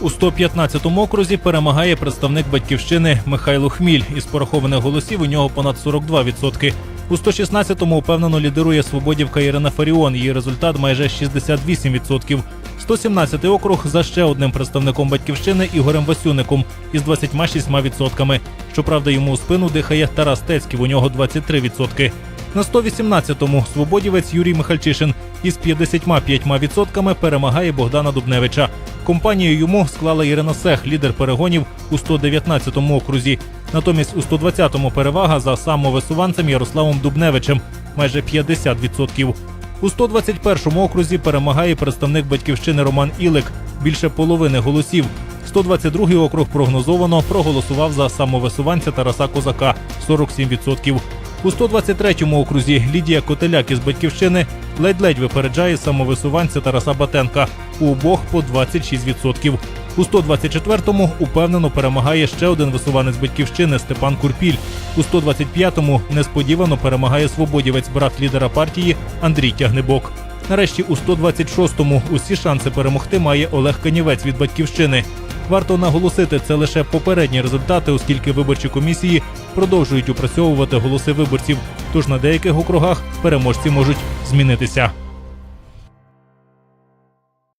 У 115-му окрузі перемагає представник батьківщини Михайло Хміль. Із порахованих голосів у нього понад 42%. У 116-му впевнено лідирує свободівка Ірина Фаріон. Її результат майже 68%. 117-й округ за ще одним представником батьківщини Ігорем Васюником із 26%. Щоправда, йому у спину дихає Тарас Тецьків, у нього 23%. На 118-му свободівець Юрій Михальчишин із 55% перемагає Богдана Дубневича. Компанію йому склала Ірина Сех, лідер перегонів у 119-му окрузі. Натомість у 120-му перевага за самовисуванцем Ярославом Дубневичем майже 50%. У 121-му окрузі перемагає представник батьківщини Роман Ілик більше половини голосів. 122-й округ прогнозовано проголосував за самовисуванця Тараса Козака 47%. У 123-му окрузі Лідія Котеляк із батьківщини ледь-ледь випереджає самовисуванця Тараса Батенка у обох по 26%. У 124-му упевнено перемагає ще один висуванець батьківщини Степан Курпіль. У 125-му несподівано перемагає свободівець брат лідера партії Андрій Тягнебок. Нарешті у 126-му усі шанси перемогти має Олег Канівець від батьківщини. Варто наголосити, це лише попередні результати, оскільки виборчі комісії продовжують опрацьовувати голоси виборців. Тож на деяких округах переможці можуть змінитися.